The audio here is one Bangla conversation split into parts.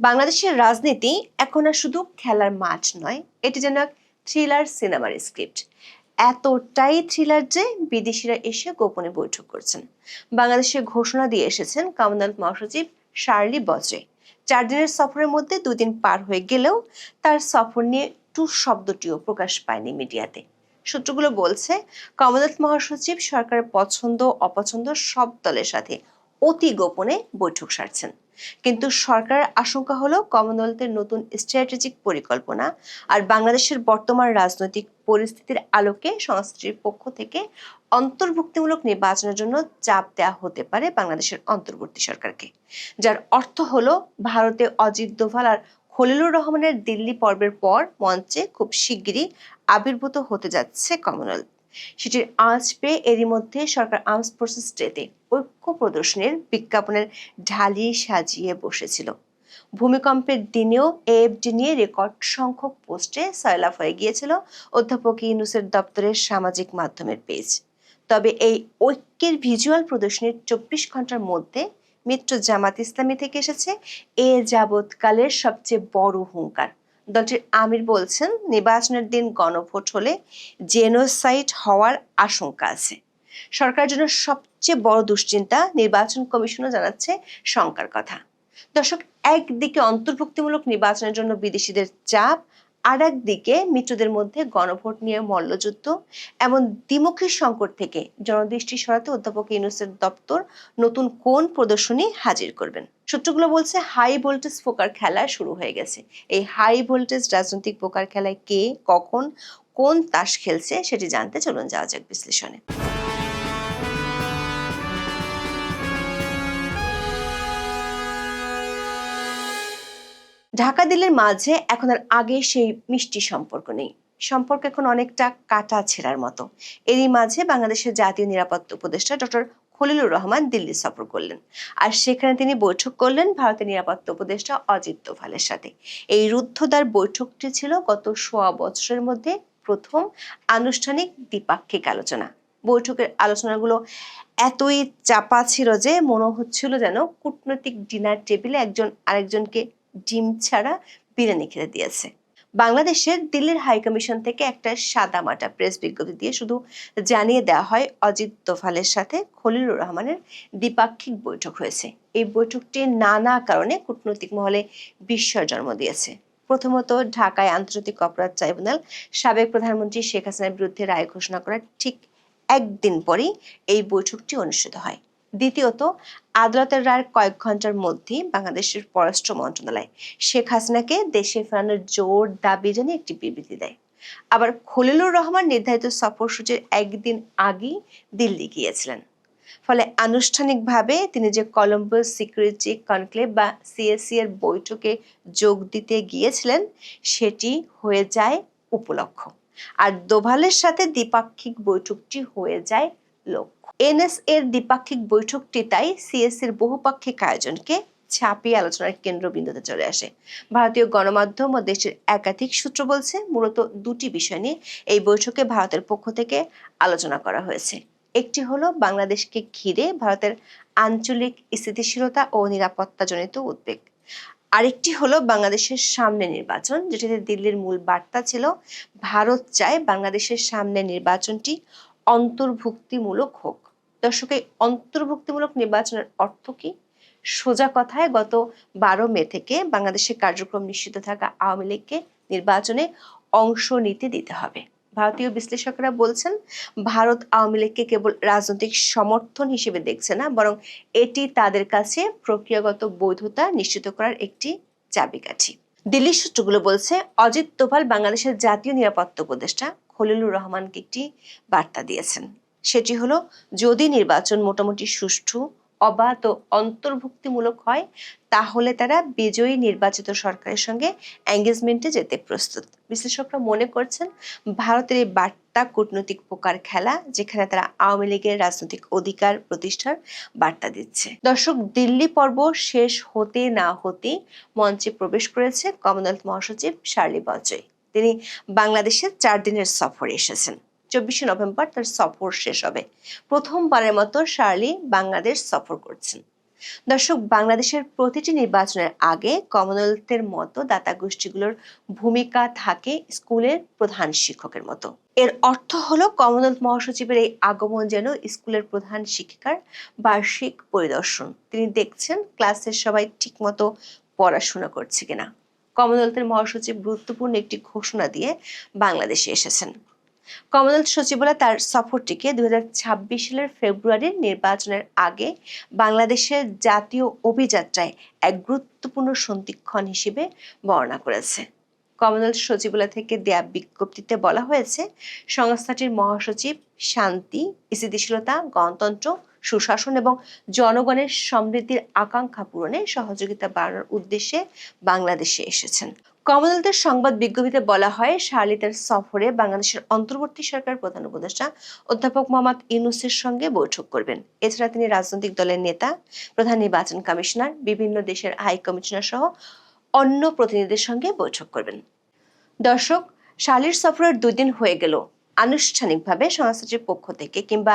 বাংলাদেশের রাজনীতি এখন আর শুধু খেলার মাঠ নয়, এটি যেন এক থ্রিলার সিনেমার স্ক্রিপ্ট এতটাই থ্রিলার যে বিদেশিরা এসে গোপনে বৈঠক করছেন। বাংলাদেশে ঘোষণা দিয়ে এসেছেন কমনওয়েলথ মহাসচিব শার্লি বজে চার দিনের সফরের মধ্যে দুদিন পার হয়ে গেলেও তার সফর নিয়ে টু শব্দটিও প্রকাশ পায়নি মিডিয়াতে। সূত্রগুলো বলছে, কমনওয়েলথ মহাসচিব সরকারের পছন্দ, অপছন্দ সব দলের সাথে অতি গোপনে বৈঠক সারছেন। কিন্তু সরকারের আশঙ্কা হলো কমনওয়েলথের নতুন স্ট্র্যাটেজিক পরিকল্পনা আর বাংলাদেশের বর্তমান রাজনৈতিক পরিস্থিতির আলোকে সংস্থাটির পক্ষ থেকে অন্তর্ভুক্তিমূলক নির্বাচনের জন্য চাপ দেওয়া হতে পারে বাংলাদেশের অন্তর্বর্তী সরকারকে। যার অর্থ হলো ভারতে অজিত দোভাল আর খলিলুর রহমানের দিল্লি পর্বের পর মঞ্চে খুব শিগগিরই আবির্ভূত হতে যাচ্ছে কমনওয়েলথ। সেটির আঁচ পেয়ে এরই মধ্যে সরকার আর্মস ফোর্সেস ডেতে ঐক্য প্রদর্শনের বিজ্ঞাপনের ঢালি সাজিয়ে বসেছিল। ভূমিকম্পের দিনেও এএফডি নিয়ে রেকর্ড সংখ্যক পোস্টে সয়লাভ হয়ে গিয়েছিল অধ্যাপক ইউনুসের দপ্তরের সামাজিক মাধ্যমের পেজ। তবে এই ঐক্যের ভিজুয়াল প্রদর্শনীর চব্বিশ ঘণ্টার মধ্যে মিত্র জামাত ইসলামী থেকে এসেছে। এ যাবৎকালের সবচেয়ে বড় হুঙ্কার। দলটির আমির বলছেন, নির্বাচনের দিন গণভোট হলে জেনোসাইট হওয়ার আশঙ্কা আছে। সরকারের জন্য সবচেয়ে বড় দুশ্চিন্তা নির্বাচন কমিশনও জানাচ্ছে শঙ্কার কথা। দর্শক, একদিকে অন্তর্ভুক্তিমূলক নির্বাচনের জন্য বিদেশিদের চাপ আর একদিকে মিত্রদের মধ্যে গণভোট নিয়ে মল্লযুদ্ধ, এমন দ্বিমুখী সংকট থেকে জনদৃষ্টি সরাতে অধ্যাপক ইউনুসের দপ্তর নতুন কোন প্রদর্শনী হাজির করবেন। সূত্রগুলো বলছে, হাই ভোল্টেজ পোকার খেলা শুরু হয়ে গেছে। এই হাই ভোল্টেজ রাজনৈতিক পোকার খেলায় কে, কখন, কোন তাস খেলছে সেটি জানতে চলুন যাওয়া যাক বিশ্লেষণে। ঢাকা দিল্লির মাঝে এখন আর আগে সেই মিষ্টি সম্পর্ক নেই। সম্পর্ক এখন অনেকটা কাটা ছেঁড়ার মতো। এরই মাঝে বাংলাদেশের জাতীয় নিরাপত্তা উপদেষ্টা ডক্টর খলিলুর রহমান দিল্লি সফর করলেন। আর সেখানে তিনি বৈঠক করলেন ভারতের নিরাপত্তা উপদেষ্টা অজিত দোভালের সাথে। এই রুদ্ধদ্বার বৈঠকটি ছিল গত সোয়া বছরের মধ্যে প্রথম আনুষ্ঠানিক দ্বিপাক্ষিক আলোচনা। বৈঠকের আলোচনাগুলো এতই চাপা ছিল যে মনে হচ্ছিল যেন কূটনৈতিক ডিনার টেবিলে একজন আরেকজনকে ডিম ছাড়া বিরিয়ানি খেতে দিয়েছে। বাংলাদেশের দিল্লির হাই কমিশন থেকে একটা সাদা মাটা প্রেস বিজ্ঞপ্তি দিয়ে শুধু জানিয়ে দেওয়া হয়, অজিত দোভালের সাথে খলিলুর রহমানের দ্বিপাক্ষিক বৈঠক হয়েছে। এই বৈঠকটি নানা কারণে কূটনৈতিক মহলে বিস্ময় জন্ম দিয়েছে। প্রথমত, ঢাকায় আন্তর্জাতিক অপরাধ ট্রাইব্যুনাল সাবেক প্রধানমন্ত্রী শেখ হাসিনার বিরুদ্ধে রায় ঘোষণা করার ঠিক একদিন পরেই এই বৈঠকটি অনুষ্ঠিত হয়। দ্বিতীয়ত, আদালতের রায়ের কয়েক ঘণ্টার মধ্যেই বাংলাদেশের পররাষ্ট্র মন্ত্রণালয় শেখ হাসিনাকে দেশে ফেরানোর জোর দাবি জানিয়ে একটি বিবৃতি দেয়। আবার খলিলুর রহমান নির্ধারিত সফরসূচির একদিন আগেই দিল্লি গিয়েছিলেন। ফলে আনুষ্ঠানিকভাবে তিনি যে কলম্বো সিকিউরিটি কনক্লেভ বা সিএসসি এর বৈঠকে যোগ দিতে গিয়েছিলেন, সেটি হয়ে যায় উপলক্ষ। আর দোভালের সাথে দ্বিপাক্ষিক বৈঠকটি হয়ে যায় লক্ষ্য এনএস এর দ্বিপাক্ষিক বৈঠকটি তাই সিএস এর বহুপাক্ষিক আয়োজনকে ছাপিয়ে আলোচনার কেন্দ্রবিন্দুতে চলে আসে। ভারতীয় গণমাধ্যম ও দেশের একাধিক সূত্র বলছে, মূলত দুটি বিষয় নিয়ে এই বৈঠকে ভারতের পক্ষ থেকে আলোচনা করা হয়েছে। একটি হলো, বাংলাদেশকে ঘিরে ভারতের আঞ্চলিক স্থিতিশীলতা ও নিরাপত্তাজনিত উদ্বেগ। আরেকটি হলো, বাংলাদেশের সামনে নির্বাচন, যেটিতে দিল্লির মূল বার্তা ছিল, ভারত চায় বাংলাদেশের সামনে নির্বাচনটি অন্তর্ভুক্তিমূলক হোক। দর্শক এই অন্তর্ভুক্তিমূলক নির্বাচনের অর্থ কি? সোজা কথায় গত বারো মে থেকে বাংলাদেশের কার্যক্রম নিশ্চিত থাকা আওয়ামী লীগকে নির্বাচনে অংশ নিতে দিতে হবে। ভারতীয় বিশ্লেষকরা বলছেন, ভারত আওয়ামী লীগকে কেবল রাজনৈতিক সমর্থন হিসেবে দেখছে না, বরং এটি তাদের কাছে প্রক্রিয়াগত বৈধতা নিশ্চিত করার একটি চাবিকাঠি। দিল্লি সূত্রগুলো বলছে, অজিত দোভাল বাংলাদেশের জাতীয় নিরাপত্তা উপদেষ্টা খলিলুর রহমানকে একটি বার্তা দিয়েছেন। সেটি হলো, যদি নির্বাচন মোটামুটি সুষ্ঠু, অবাধ ও অন্তর্ভুক্তিমূলক হয়, তাহলে তারা বিজয়ী নির্বাচিত সরকারের সঙ্গে এঙ্গেজমেন্টে যেতে প্রস্তুত। বিশ্লেষকরা মনে করছেন, ভারতের এই বার্তা কূটনৈতিক পোকার খেলা, যেখানে তারা আওয়ামী লীগের রাজনৈতিক অধিকার প্রতিষ্ঠার বার্তা দিচ্ছে। দর্শক, দিল্লি পর্ব শেষ হতে না হতে মঞ্চে প্রবেশ করেছে কমনওয়েলথ মহাসচিব শার্লি বজয় তিনি বাংলাদেশের চার দিনের সফরে এসেছেন। চব্বিশে নভেম্বর তার সফর শেষ হবে। প্রথমবারের মতো শার্লি বাংলাদেশ সফর করছেন। দর্শক, বাংলাদেশের প্রতিটি নির্বাচনের আগে কমনওয়েলথের মতো দাতা গোষ্ঠীগুলোর ভূমিকা থাকে স্কুলের প্রধান শিক্ষকের মতো। এর অর্থ হলো কমনওয়েলথ মহাসচিবের এই আগমন যেন স্কুলের প্রধান শিক্ষিকার বার্ষিক পরিদর্শন। তিনি দেখছেন ক্লাসের সবাই ঠিকমতো পড়াশোনা করছে কিনা। কমনওয়েলথের মহাসচিব গুরুত্বপূর্ণ একটি ঘোষণা দিয়ে বাংলাদেশে এসেছেন। কমনওয়েলথ সচিবালয় তার সফরটিকে দু সালের ফেব্রুয়ারির নির্বাচনের আগে বাংলাদেশের জাতীয় অভিযাত্রায় এক গুরুত্বপূর্ণ সন্ধিক্ষণ হিসেবে বর্ণনা করেছে। কমনওয়েলথ সচিবালয় থেকে দেয়া বিজ্ঞপ্তিতে বলা হয়েছে, সংস্থাটির মহাসচিব শান্তি, স্থিতিশীলতা, গণতন্ত্র, সুশাসন এবং জনগণের সমৃদ্ধির আকাঙ্ক্ষা পূরণে সহযোগিতা বাড়ানোর উদ্দেশ্যে বাংলাদেশে এসেছেন। কমনওয়েলথের সংবাদ বিজ্ঞপ্তিতে বলা হয় শার্লি তার সফরে বাংলাদেশের অন্তর্বর্তী সরকার প্রধান উপদেষ্টা অধ্যাপক মোহাম্মদ ইউনুসের সঙ্গে বৈঠক করবেন। এছাড়া তিনি রাজনৈতিক দলের নেতা, প্রধান নির্বাচন কমিশনার, বিভিন্ন দেশের হাই কমিশনার সহ অন্য প্রতিনিধিদের সঙ্গে বৈঠক করবেন। দর্শক শালির সফরের দুদিন হয়ে গেল। আনুষ্ঠানিকভাবে সংস্থাটির পক্ষ থেকে কিংবা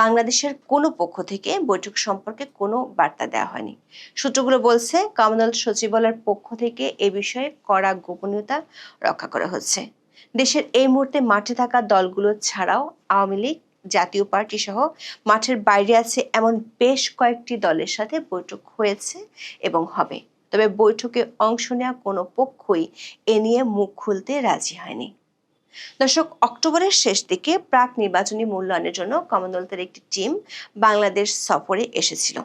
বাংলাদেশের কোনো পক্ষ থেকে বৈঠক সম্পর্কে কোনো বার্তা দেওয়া হয়নি। সূত্রগুলো বলছে, কমনওয়েলথ সচিবালয়ের পক্ষ থেকে এ বিষয়ে কড়া গোপনীয়তা রক্ষা করা হচ্ছে। দেশের এই মুহূর্তে মাঠে থাকা দলগুলো ছাড়াও আওয়ামী লীগ, জাতীয় পার্টি সহ মাঠের বাইরে আছে এমন বেশ কয়েকটি দলের সাথে বৈঠক হয়েছে এবং হবে। তবে বৈঠকে অংশ নেওয়া কোনো পক্ষই এ নিয়ে মুখ খুলতে রাজি হয়নি। দর্শক, অক্টোবরের শেষ দিকে প্রাক নির্বাচনী মূল্যায়নের জন্য কমনওয়েলথের একটি টিম বাংলাদেশ সফরে এসেছিল।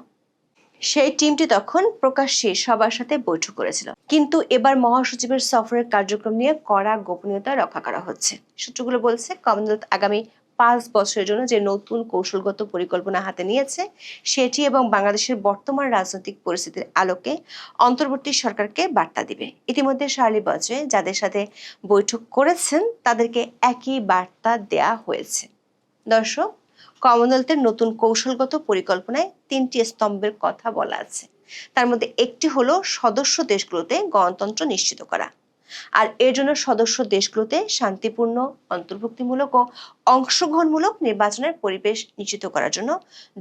সেই টিমটি তখন প্রকাশ্যে সবার সাথে বৈঠক করেছিল। কিন্তু এবার মহাসচিবের সফরের কার্যক্রম নিয়ে কড়া গোপনীয়তা রক্ষা করা হচ্ছে। সূত্রগুলো বলছে, কমনওয়েলথ আগামী পাঁচ বছরের জন্য যে নতুন কৌশলগত পরিকল্পনা হাতে নিয়েছে, সেটি এবং বাংলাদেশের বর্তমান রাজনৈতিক পরিস্থিতির আলোকে অন্তর্বর্তী সরকারকে বার্তা দিবে। ইতিমধ্যে শার্লি বজে যাদের সাথে বৈঠক করেছেন, তাদেরকে একই বার্তা দেয়া হয়েছে। দর্শক, কমনওয়েলথের নতুন কৌশলগত পরিকল্পনায় তিনটি স্তম্ভের কথা বলা আছে। তার মধ্যে একটি হলো সদস্য দেশগুলোতে গণতন্ত্র নিশ্চিত করা। আর এর জন্য সদস্য দেশগুলোতে শান্তিপূর্ণ, অন্তর্ভুক্তিমূলক ও অংশগ্রহণমূলক নির্বাচনের পরিবেশ নিশ্চিত করার জন্য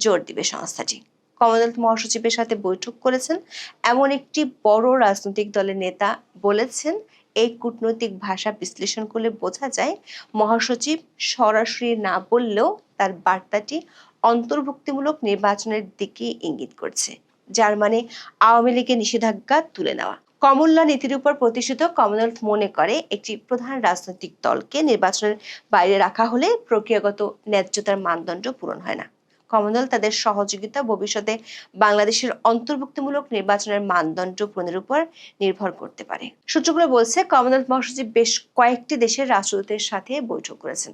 জোর দিবে সংস্থাটি। কমনওয়েলথ মহাসচিবের সাথে বৈঠক করেছেন এমন একটি বড় রাজনৈতিক দলের নেতা বলেছেন, এই কূটনৈতিক ভাষা বিশ্লেষণ করলে বোঝা যায় মহাসচিব সরাসরি না বললেও তার বার্তাটি অন্তর্ভুক্তিমূলক নির্বাচনের দিকে ইঙ্গিত করছে, যার মানে আওয়ামী লীগের নিষেধাজ্ঞা তুলে নেওয়া। কমল্লা নীতির উপর প্রতিষ্ঠিত কমনওয়েলথ মনে করে, একটি প্রধান রাজনৈতিক দলকে নির্বাচনের বাইরে রাখা হলে প্রক্রিয়াগত ন্যায্যতার মানদণ্ড পূরণ হয় না। কমনওয়েলথ তাদের সহযোগিতা ভবিষ্যতে বাংলাদেশের অন্তর্ভুক্তিমূলক নির্বাচনের মানদণ্ড পূরণের উপর নির্ভর করতে পারে। সূত্রগুলো বলছে, কমনওয়েলথ মহাসচিব বেশ কয়েকটি দেশের রাষ্ট্রদূতের সাথে বৈঠক করেছেন,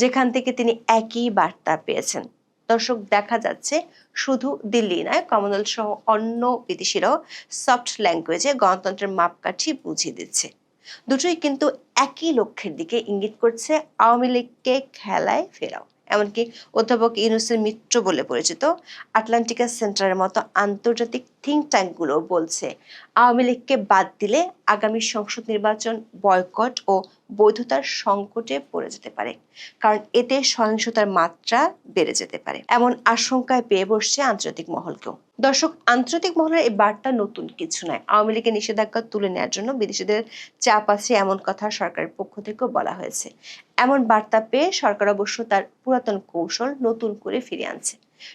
যেখান থেকে তিনি একই বার্তা পেয়েছেন। দর্শক দেখা যাচ্ছে শুধু দিল্লি নয় কমনওয়েলথ সহ অন্য বিদেশিরাও সফট ল্যাঙ্গুয়েজে গণতন্ত্রের মাপকাঠি বুঝিয়ে দিচ্ছে। দুটোই কিন্তু একই লক্ষ্যের দিকে ইঙ্গিত করছে আওয়ামী লীগকে খেলায় ফেরাও। এমনকি অধ্যাপক ইউনুসের মিত্র বলে পরিচিত আটলান্টিকা সেন্টারের মতো আন্তর্জাতিক থিঙ্ক ট্যাঙ্কগুলো বলছে, আওয়ামী লীগকে বাদ দিলে আগামী সংসদ নির্বাচন বয়কট ও বৈধতার সংকটে পড়ে যেতে পারে, কারণ এতে সহিংসতার মাত্রা বেড়ে যেতে পারে, এমন আশঙ্কায় পেয়ে বসছে আন্তর্জাতিক মহলকেও। দর্শক, আন্তর্জাতিক মহলের এই বার্তা নতুন কিছু নয়, আওয়ামী লীগের নিষেধাজ্ঞা তুলে নেওয়ার জন্য বিদেশিদের চাপ আছে এমন কথা সরকারের পক্ষ থেকেও বলা হয়েছে। এমন বার্তা পেয়ে সরকার অবশ্য তার পুরাতন কৌশল নতুন করে ফিরে আনছে।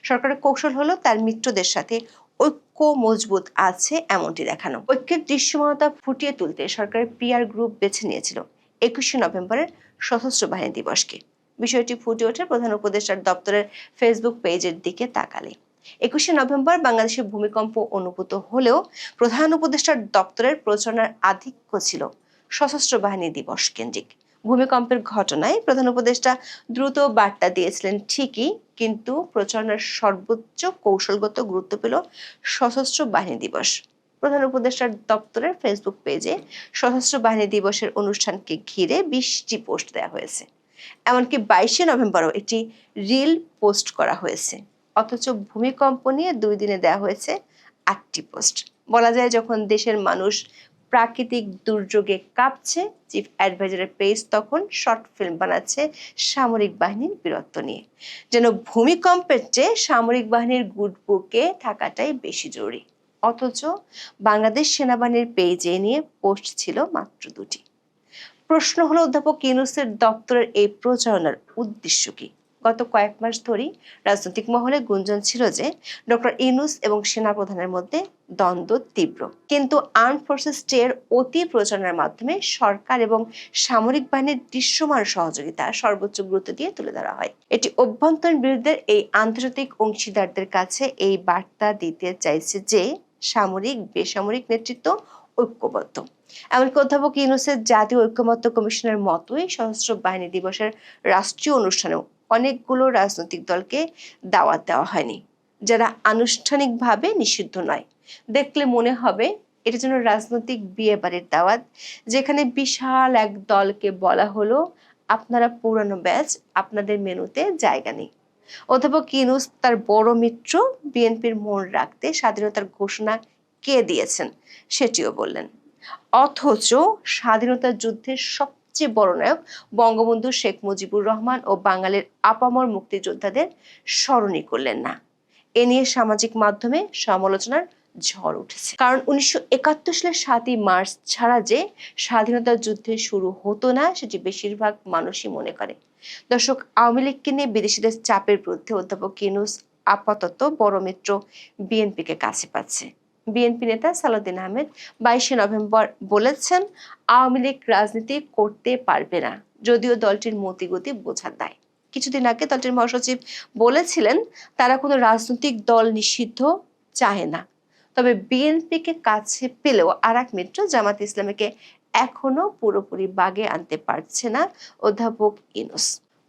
সরকারের কৌশল হলো তার মিত্রদের সাথে ঐক্য মজবুত আছে এমনটি দেখানো। ঐক্যের দৃশ্যমানতা ফুটিয়ে তুলতে সরকারের পিআর গ্রুপ বেছে নিয়েছিল একুশে নভেম্বরের সশস্ত্র বাহিনী দিবসকে। বিষয়টি ফুটে ওঠে প্রধান উপদেষ্টার দপ্তরের ফেসবুক পেজের দিকে তাকালে। একুশে নভেম্বর বাংলাদেশে ভূমিকম্প অনুভূত হলেও প্রধান উপদেষ্টার দপ্তরের প্রচারণার আধিক্য ছিল সশস্ত্র বাহিনী দিবস কেন্দ্রিক। ভূমিকম্পের ঘটনায় প্রধান উপদেষ্টা দ্রুত বার্তা দিয়েছিলেন, ঠিকই, কিন্তু প্রচারণার সর্বোচ্চ কৌশলগত গুরুত্ব পেল সশস্ত্র বাহিনী দিবস। প্রধান উপদেষ্টার দপ্তরের ফেসবুক পেজে সশস্ত্র বাহিনী দিবসের অনুষ্ঠানকে ঘিরে বিশটি পোস্ট দেওয়া হয়েছে। এমনকি বাইশে নভেম্বরও একটি রিল পোস্ট করা হয়েছে। অথচ ভূমিকম্প নিয়ে দুই দিনে দেওয়া হয়েছে আটটি পোস্ট। বলা যায় যখন দেশের মানুষ প্রাকৃতিক দুর্যোগে কাঁপছে। চিফ অ্যাডভাইজারের পেজ তখন শর্ট ফিল্ম বানাচ্ছে সামরিক বাহিনীর বীরত্ব নিয়ে। যেন ভূমিকম্পের চেয়ে সামরিক বাহিনীর গুড বুকে থাকাটাই বেশি জরুরি। অথচ বাংলাদেশ সেনাবাহিনীর পেজে নিয়ে পোস্ট ছিল মাত্র দুটি। প্রশ্ন হলো, অধ্যাপক ইউনুসের দপ্তরের এই প্রচারণার উদ্দেশ্য কি? গত কয়েক মাস ধরেই রাজনৈতিক মহলে গুঞ্জন ছিল যে ডক্টর ইউনুস এবং সেনাপ্রধানের মধ্যে দ্বন্দ্ব তীব্র। কিন্তু আর্ম ফোর্সেস এর অতি প্রচারণার মাধ্যমে সরকার এবং সামরিক বাহিনীর দৃশ্যমান সহযোগিতা সর্বোচ্চ গুরুত্ব দিয়ে তুলে ধরা হয়। এটি অভ্যন্তরীণ বিরুদ্ধের এই আন্তর্জাতিক অংশীদারদের কাছে এই বার্তা দিতে চাইছে যে সামরিক, বেসামরিক নেতৃত্ব ঐক্যবদ্ধ। এমনকি অধ্যাপক ইউনুসের জাতীয় ঐক্যমত্য কমিশনের মতোই সশস্ত্র বাহিনী দিবসের রাষ্ট্রীয় অনুষ্ঠানেও অনেকগুলো রাজনৈতিক দলকে দাওয়াত দেওয়া হয়নি, যারা আনুষ্ঠানিকভাবে নিষিদ্ধ নয়। দেখলে মনে হবে এটা যেন রাজনৈতিক বিয়ে বাড়ির দাওয়াত, যেখানে বিশাল এক দলকে বলা হলো, আপনারা পুরানো ব্যাচ, আপনাদের মেনুতে জায়গা নেই। অধ্যাপক ইউনুস তার বড় মিত্র বিএনপির মন রাখতে স্বাধীনতার ঘোষণা কে দিয়েছেন, সেটিও বললেন। অথচ স্বাধীনতা যুদ্ধের সবচেয়ে বড় নায়ক বঙ্গবন্ধু শেখ মুজিবুর রহমান ও বাঙালির আপামর মুক্তিযোদ্ধাদের স্মরণই করলেন না। এ নিয়ে সামাজিক মাধ্যমে সমালোচনার ঝড় উঠেছে। কারণ উনিশশো একাত্তর সালের সাতই মার্চ ছাড়া যে স্বাধীনতা যুদ্ধে শুরু হতো না, সেটি বেশিরভাগ মানুষই মনে করে। দর্শক, আওয়ামী লীগকে নিয়ে বিদেশিদের চাপের বিরুদ্ধে অধ্যাপক কিনুস আপাতত বড় মিত্র বিএনপিকে কাছে পাচ্ছে। বিএনপি নেতা সালাউদ্দিন আহমেদ বাইশে নভেম্বর বলেছেন, আওয়ামী লীগ রাজনীতি করতে পারবে না, যদিও দলটির মতিগতি বোঝা দেয়। কিছুদিন আগে দলটির মহাসচিব বলেছিলেন, তারা কোনো রাজনৈতিক দল নিষিদ্ধ চায় না। তবে বিএনপিকে কাছে পেলেও আর এক মিত্র জামাত ইসলামীকে এখনও পুরোপুরি বাগে আনতে পারছে না অধ্যাপক ইনুস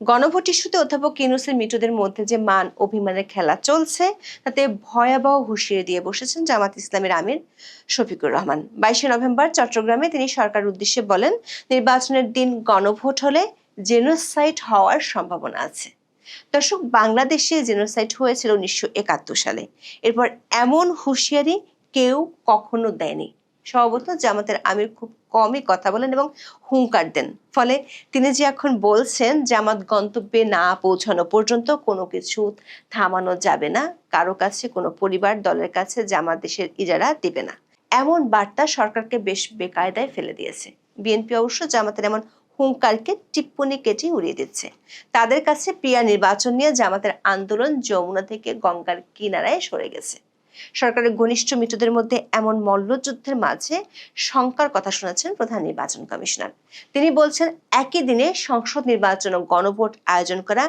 গণভোট ইস্যুতে অধ্যাপক ইনুসের মিত্রদের মধ্যে যে মান অভিমানের খেলা চলছে, তাতে ভয়াবহ হুঁশিয়ে দিয়ে বসেছেন জামাত ইসলামের আমির শফিকুর রহমান। বাইশে নভেম্বর চট্টগ্রামে তিনি সরকার উদ্দেশ্যে বলেন, নির্বাচনের দিন গণভোট হলে জেনোসাইড হওয়ার সম্ভাবনা আছে। দর্শক, বাংলাদেশে জেনোসাইড হয়েছিল উনিশশো একাত্তর সালে। এরপর এমন হুঁশিয়ারি কেউ কখনো দেয়নি। স্বভাবত জামাতের আমির খুব কমই কথা বলেন এবং হুঙ্কার দেন। ফলে তিনি যে এখন বলছেন জামাত গন্তব্যে না পৌঁছানো পর্যন্ত কোনো কিছু থামানো যাবে না, কারও কাছে, কোনো পরিবার, দলের কাছে জামাত দেশের ইজারা দিবে না। এমন বার্তা সরকারকে বেশ বেকায়দায় ফেলে দিয়েছে। বিএনপি অবশ্য জামাতের এমন হুঙ্কারকে টিপ্পনি কেটে উড়িয়ে দিচ্ছে। তাদের কাছে প্রিয়া নির্বাচন নিয়ে জামাতের আন্দোলন যমুনা থেকে গঙ্গার কিনারায় সরে গেছে। সরকারের ঘনিষ্ঠ মিত্রদের মধ্যে এমন মল্লযুদ্ধের মাঝে শঙ্কার কথা শোনাচ্ছেন প্রধান নির্বাচন কমিশনার। তিনি বলছেন, একই দিনে সংসদ নির্বাচন ও গণভোট আয়োজন করা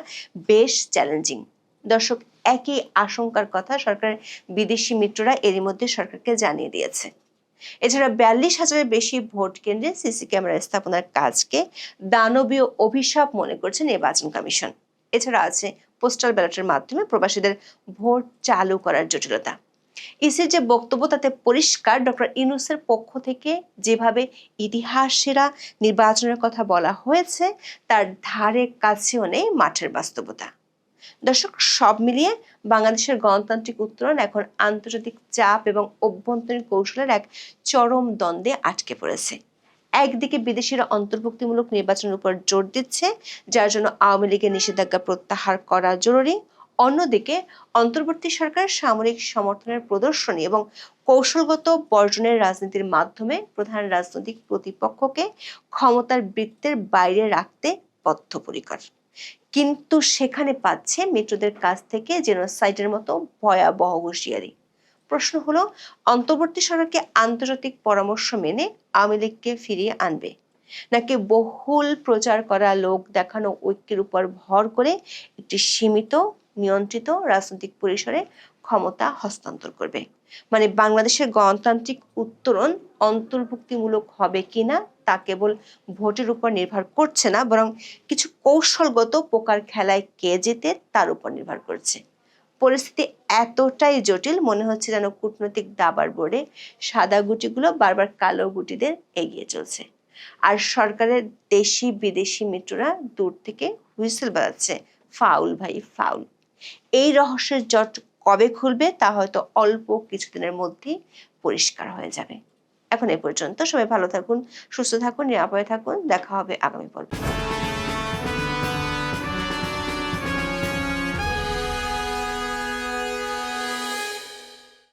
বেশ চ্যালেঞ্জিং। দর্শক, একই আশঙ্কার কথা সরকারের বিদেশি মিত্ররা এরই মধ্যে সরকারকে জানিয়ে দিয়েছে। এছাড়া বিয়াল্লিশ হাজারের বেশি ভোট কেন্দ্রে সিসি ক্যামেরা স্থাপনার কাজকে দানবীয় অভিশাপ মনে করছে নির্বাচন কমিশন। এছাড়া আছে পোস্টাল ব্যালটের মাধ্যমে প্রবাসীদের ভোট চালু করার জটিলতা। ইসির যে বক্তব্য তাতে পরিষ্কার ডক্টর ইনুসের পক্ষ থেকে যেভাবে ইতিহাস সেরা নির্বাচনের কথা বলা হয়েছে, তার ধারে কাছেও নেই মাঠের বাস্তবতা। দর্শক, সব মিলিয়ে বাংলাদেশের গণতান্ত্রিক উত্তরণ এখন আন্তর্জাতিক চাপ এবং অভ্যন্তরীণ কৌশলের এক চরম দ্বন্দ্বে আটকে পড়েছে। একদিকে বিদেশিরা অন্তর্ভুক্তিমূলক নির্বাচনের উপর জোর দিচ্ছে, যার জন্য আওয়ামী লীগের নিষেধাজ্ঞা প্রত্যাহার করা জরুরি। অন্যদিকে অন্তর্বর্তী সরকার সামরিক সমর্থনের প্রদর্শনী এবং কৌশলগত বর্জনের রাজনীতির মাধ্যমে প্রধান রাজনৈতিক প্রতিপক্ষকে ক্ষমতার বৃত্তের বাইরে রাখতে বদ্ধপরিকর। কিন্তু সেখানে পাচ্ছে মিত্রদের কাছ থেকে জেনোসাইডের মতো ভয়াবহ হুঁশিয়ারি। প্রশ্ন হলো, অন্তর্বর্তী সরকারকে আন্তর্জাতিক পরামর্শ মেনে আওয়ামী লীগকে ফিরিয়ে আনবে? নাকি বহুল প্রচার করা লোক দেখানো ঐক্যের উপর ভর করে একটি সীমিত নিয়ন্ত্রিত রাজনৈতিক পরিসরে ক্ষমতা হস্তান্তর করবে। মানে বাংলাদেশের গণতান্ত্রিক উত্তরণ অন্তর্ভুক্তিমূলক হবে কিনা তা কেবল ভোটের উপর নির্ভর করছে না, বরং কিছু কৌশলগত পোকার খেলায় কে যেতে তার উপর নির্ভর করছে। পরিস্থিতি এতটাই জটিল, মনে হচ্ছে যেন কূটনৈতিক দাবার বোর্ডে সাদা গুটিগুলো বারবার কালো গুটিদের এগিয়ে চলছে। আর সরকারের দেশি বিদেশি মিত্ররা দূর থেকে হুইসেল বাজাচ্ছে, ফাউল ভাই, ফাউল। এই রহস্যের জট কবে খুলবে তা হয়তো অল্প কিছুদিনের মধ্যেই পরিষ্কার হয়ে যাবে। এখন এ পর্যন্ত সবাই ভালো থাকুন, সুস্থ থাকুন, নিরাপদে থাকুন। দেখা হবে আগামী পর্বে।